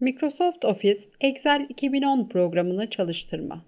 Microsoft Office Excel 2010 programını çalıştırma.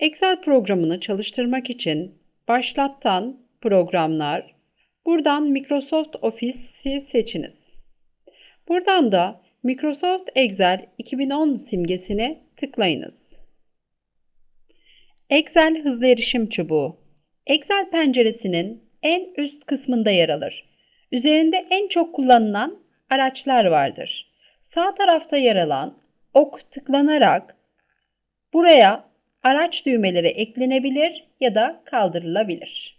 Excel programını çalıştırmak için Başlattan Programlar, buradan Microsoft Office'i seçiniz. Buradan da Microsoft Excel 2010 simgesine tıklayınız. Excel hızlı erişim çubuğu. Excel penceresinin en üst kısmında yer alır. Üzerinde en çok kullanılan araçlar vardır. Sağ tarafta yer alan ok tıklanarak buraya araç düğmeleri eklenebilir ya da kaldırılabilir.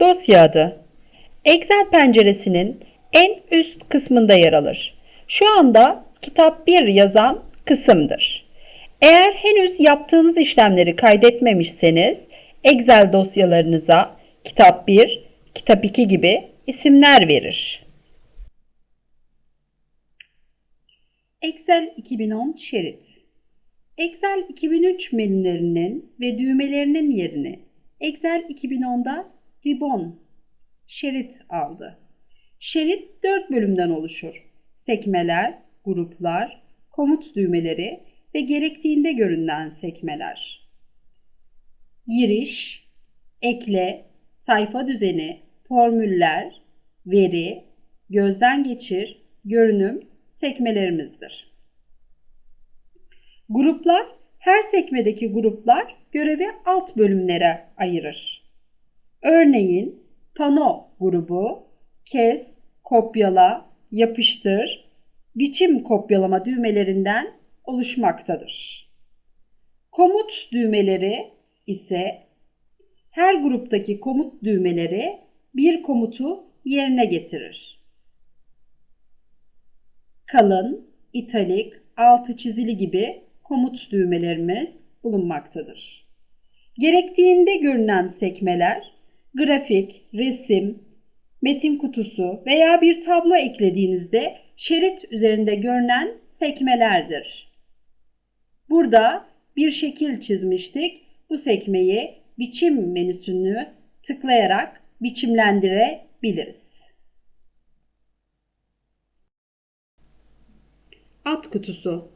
Dosya adı Excel penceresinin en üst kısmında yer alır. Şu anda kitap 1 yazan kısımdır. Eğer henüz yaptığınız işlemleri kaydetmemişseniz Excel dosyalarınıza kitap 1, kitap 2 gibi isimler verir. Excel 2010 şerit Excel 2003 menülerinin ve düğmelerinin yerini Excel 2010'da ribbon şerit aldı. Şerit 4 bölümden oluşur. Sekmeler, gruplar, komut düğmeleri ve gerektiğinde görünen sekmeler. Giriş, ekle, sayfa düzeni, formüller, veri, gözden geçir, görünüm sekmelerimizdir. Gruplar, her sekmedeki gruplar görevi alt bölümlere ayırır. Örneğin pano grubu, kes, kopyala, yapıştır, biçim kopyalama düğmelerinden oluşmaktadır. Komut düğmeleri ise her gruptaki komut düğmeleri bir komutu yerine getirir. Kalın, italik, altı çizili gibi komut düğmelerimiz bulunmaktadır. Gerektiğinde görünen sekmeler grafik, resim, metin kutusu veya bir tablo eklediğinizde şerit üzerinde görünen sekmelerdir. Burada bir şekil çizmiştik. Bu sekmeyi biçim menüsünü tıklayarak biçimlendirebiliriz. Ad kutusu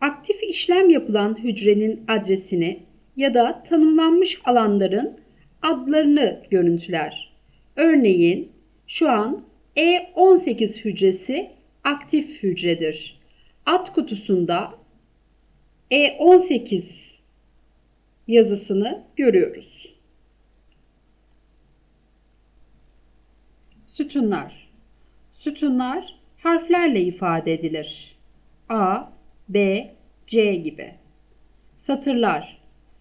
Aktif işlem yapılan hücrenin adresini ya da tanımlanmış alanların adlarını görüntüler. Örneğin şu an E18 hücresi aktif hücredir. Ad kutusunda E18 yazısını görüyoruz. Sütunlar. Sütunlar harflerle ifade edilir. A, B, C gibi. Satırlar.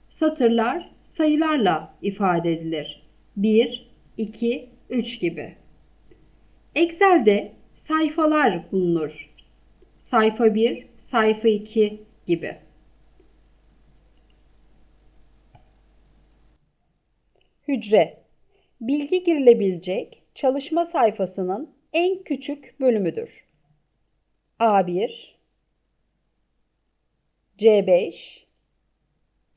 Satırlar sayılarla ifade edilir. 1, 2, 3 gibi. Excel'de sayfalar bulunur. Sayfa 1, sayfa 2 gibi. Hücre Bilgi girilebilecek çalışma sayfasının en küçük bölümüdür. A1 C5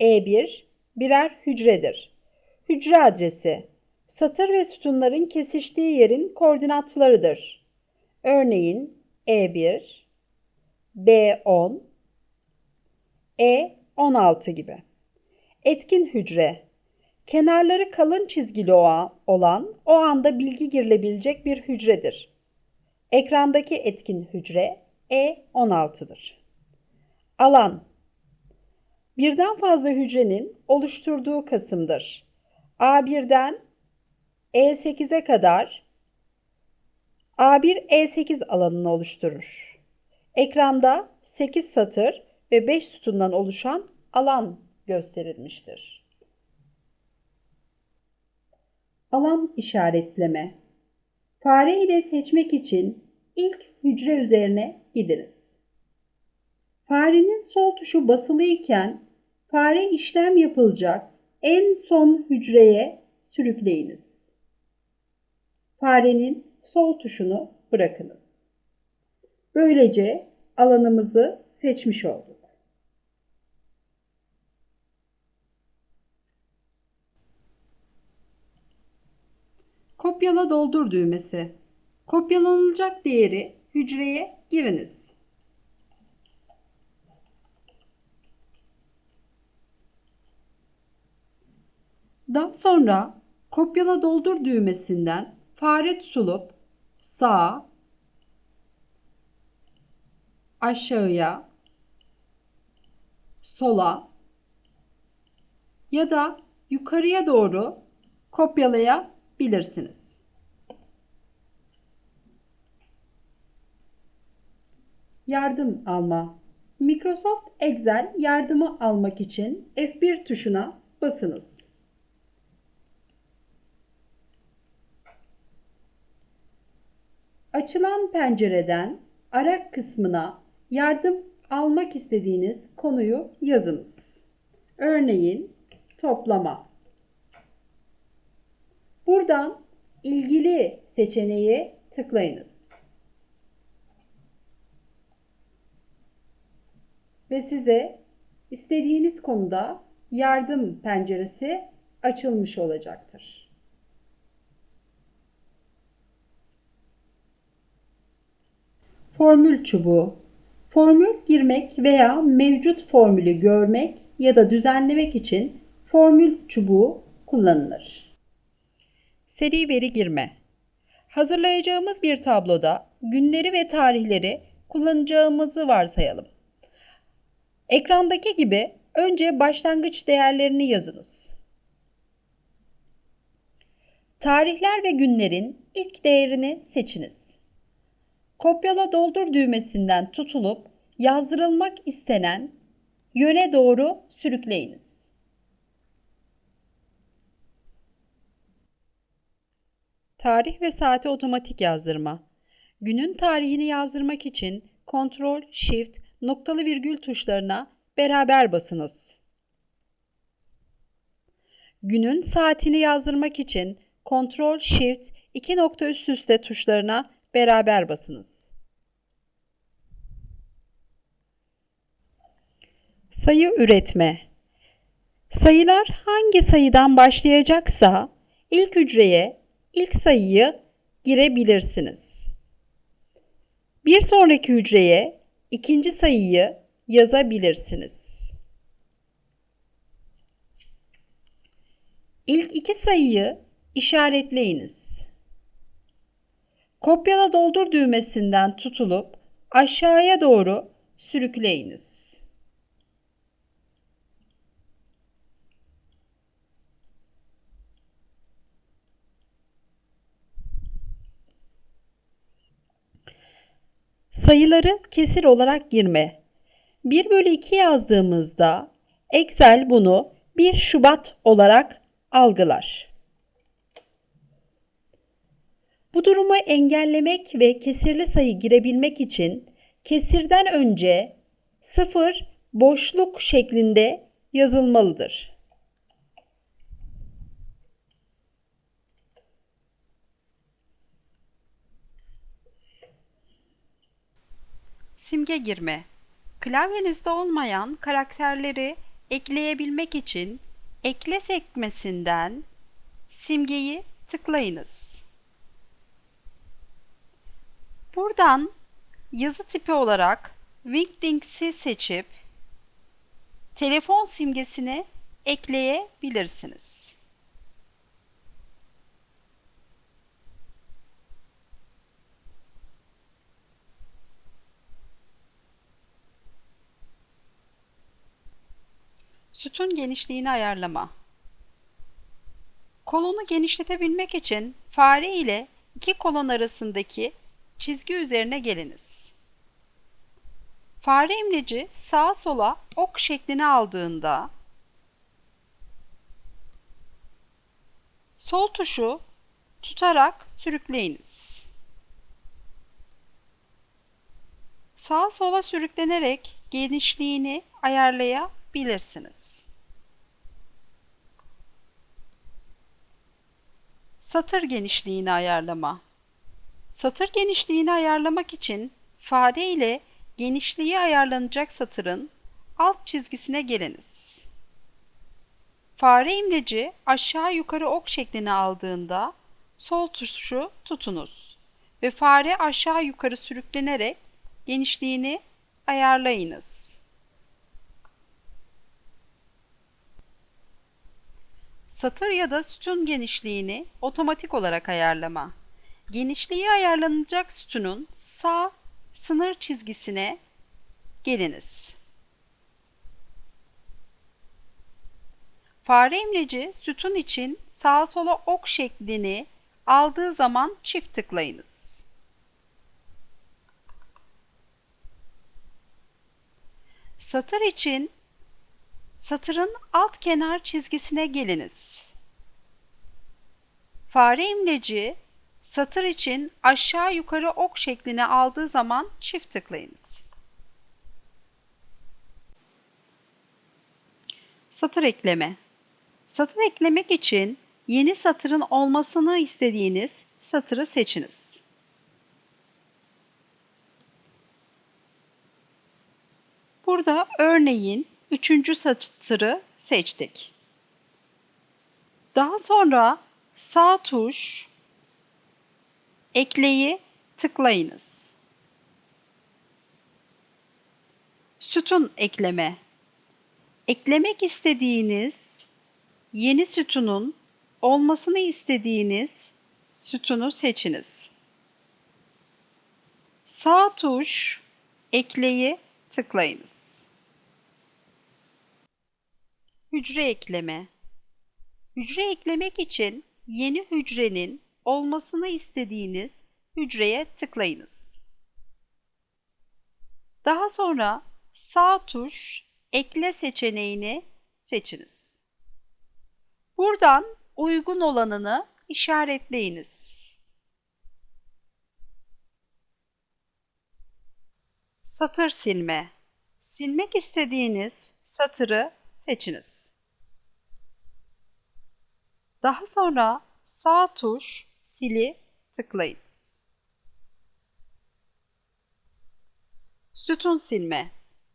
E1 birer hücredir. Hücre adresi satır ve sütunların kesiştiği yerin koordinatlarıdır. Örneğin E1, B10, E16 gibi. Etkin hücre kenarları kalın çizgili olan o anda bilgi girilebilecek bir hücredir. Ekrandaki etkin hücre E16'dır. Alan birden fazla hücrenin oluşturduğu kısımdır. A1'den E8'e kadar A1 E8 alanını oluşturur. Ekranda 8 satır ve 5 sütundan oluşan alan gösterilmiştir. Alan işaretleme Fare ile seçmek için ilk hücre üzerine gidiniz. Farenin sol tuşu basılı iken fare işlem yapılacak en son hücreye sürükleyiniz. Farenin sol tuşunu bırakınız. Böylece alanımızı seçmiş olduk. Kopyala doldur düğmesi. Kopyalanılacak değeri hücreye giriniz. Daha sonra kopyala doldur düğmesinden fare tutulup sağa, aşağıya, sola ya da yukarıya doğru kopyalayabilirsiniz. Yardım alma. Microsoft Excel yardımı almak için F1 tuşuna basınız. Açılan pencereden ara kısmına yardım almak istediğiniz konuyu yazınız. Örneğin toplama. Buradan ilgili seçeneği tıklayınız. Ve size istediğiniz konuda yardım penceresi açılmış olacaktır. Formül çubuğu. Formül girmek veya mevcut formülü görmek ya da düzenlemek için formül çubuğu kullanılır. Seri veri girme. Hazırlayacağımız bir tabloda günleri ve tarihleri kullanacağımızı varsayalım. Ekrandaki gibi önce başlangıç değerlerini yazınız. Tarihler ve günlerin ilk değerini seçiniz. Kopyala doldur düğmesinden tutulup yazdırılmak istenen yöne doğru sürükleyiniz. Tarih ve saati otomatik yazdırma. Günün tarihini yazdırmak için Ctrl Shift noktalı virgül tuşlarına beraber basınız. Günün saatini yazdırmak için Ctrl Shift iki nokta üst üste tuşlarına beraber basınız. Sayı üretme. Sayılar hangi sayıdan başlayacaksa ilk hücreye ilk sayıyı girebilirsiniz. Bir sonraki hücreye ikinci sayıyı yazabilirsiniz. İlk iki sayıyı işaretleyiniz. Kopyala doldur düğmesinden tutulup aşağıya doğru sürükleyiniz. Sayıları kesir olarak girme. 1 bölü 2 yazdığımızda Excel bunu 1 Şubat olarak algılar. Bu durumu engellemek ve kesirli sayı girebilmek için kesirden önce 0 boşluk şeklinde yazılmalıdır. Simge girme. Klavyenizde olmayan karakterleri ekleyebilmek için ekle sekmesinden simgeyi tıklayınız. Buradan yazı tipi olarak Wingdings'i seçip telefon simgesini ekleyebilirsiniz. Sütun genişliğini ayarlama. Kolonu genişletebilmek için fare ile iki kolon arasındaki çizgi üzerine geliniz. Fare imleci sağa sola ok şeklini aldığında sol tuşu tutarak sürükleyiniz. Sağa sola sürüklenerek genişliğini ayarlayabilirsiniz. Satır genişliğini ayarlama. Satır genişliğini ayarlamak için fare ile genişliği ayarlanacak satırın alt çizgisine geliniz. Fare imleci aşağı yukarı ok şeklini aldığında sol tuşu tutunuz ve fare aşağı yukarı sürüklenerek genişliğini ayarlayınız. Satır ya da sütun genişliğini otomatik olarak ayarlama. Genişliği ayarlanacak sütunun sağ sınır çizgisine geliniz. Fare imleci sütun için sağa sola ok şeklini aldığı zaman çift tıklayınız. Satır için satırın alt kenar çizgisine geliniz. Fare imleci satır için aşağı yukarı ok şeklini aldığı zaman çift tıklayınız. Satır ekleme Satır eklemek için yeni satırın olmasını istediğiniz satırı seçiniz. Burada örneğin üçüncü satırı seçtik. Daha sonra sağ tuş ekleyi tıklayınız. Sütun ekleme. Eklemek istediğiniz yeni sütunun olmasını istediğiniz sütunu seçiniz. Sağ tuş ekleyi tıklayınız. Hücre ekleme. Hücre eklemek için yeni hücrenin olmasını istediğiniz hücreye tıklayınız. Daha sonra sağ tuş ekle seçeneğini seçiniz. Buradan uygun olanını işaretleyiniz. Satır silme. Silmek istediğiniz satırı seçiniz. Daha sonra sağ tuş sili tıklayınız. Sütun silme.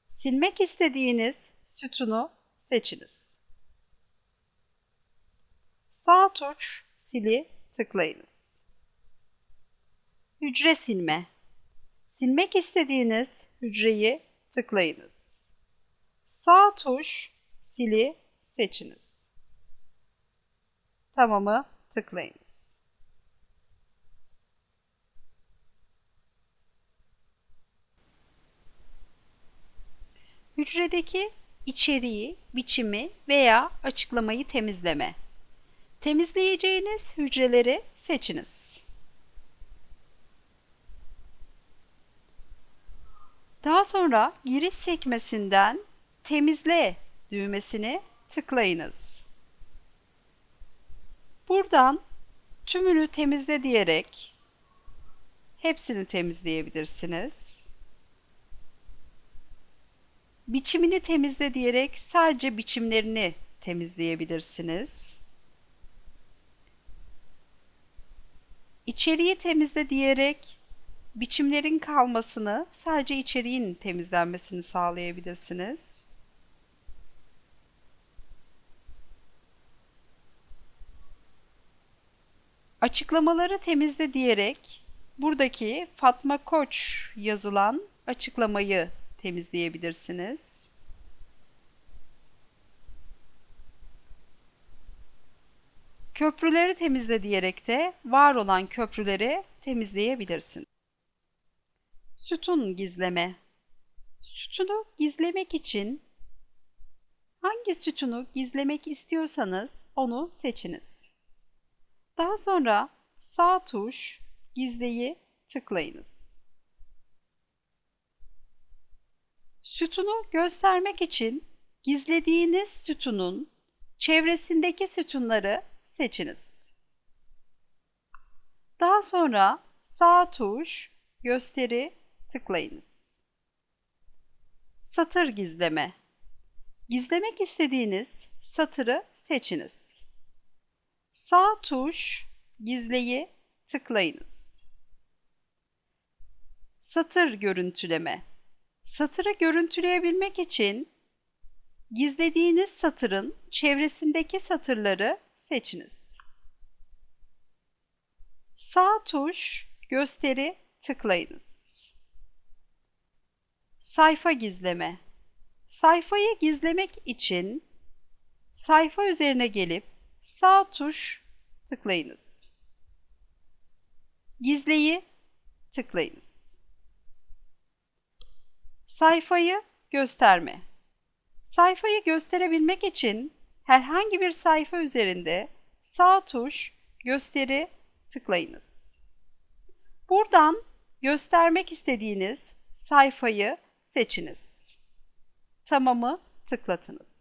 Silmek istediğiniz sütunu seçiniz. Sağ tuş sili tıklayınız. Hücre silme. Silmek istediğiniz hücreyi tıklayınız. Sağ tuş sili seçiniz. Tamamı tıklayınız. Hücredeki içeriği, biçimi veya açıklamayı temizleme. Temizleyeceğiniz hücreleri seçiniz. Daha sonra giriş sekmesinden temizle düğmesini tıklayınız. Buradan tümünü temizle diyerek hepsini temizleyebilirsiniz. Biçimini temizle diyerek sadece biçimlerini temizleyebilirsiniz. İçeriği temizle diyerek biçimlerin kalmasını, sadece içeriğin temizlenmesini sağlayabilirsiniz. Açıklamaları temizle diyerek buradaki Fatma Koç yazılan açıklamayı temizleyebilirsiniz. Köprüleri temizle diyerek de var olan köprüleri temizleyebilirsiniz. Sütun gizleme. Sütunu gizlemek için hangi sütunu gizlemek istiyorsanız onu seçiniz. Daha sonra sağ tuş gizleyi tıklayınız. Sütunu göstermek için gizlediğiniz sütunun çevresindeki sütunları seçiniz. Daha sonra sağ tuş gösteri tıklayınız. Satır gizleme. Gizlemek istediğiniz satırı seçiniz. Sağ tuş gizleyi tıklayınız. Satır görüntüleme. Satırı görüntüleyebilmek için gizlediğiniz satırın çevresindeki satırları seçiniz. Sağ tuş gösteri tıklayınız. Sayfa gizleme. Sayfayı gizlemek için sayfa üzerine gelip sağ tuş tıklayınız. Gizleyi tıklayınız. Sayfayı gösterme. Sayfayı gösterebilmek için herhangi bir sayfa üzerinde sağ tuş gösteri tıklayınız. Buradan göstermek istediğiniz sayfayı seçiniz. Tamamı tıklatınız.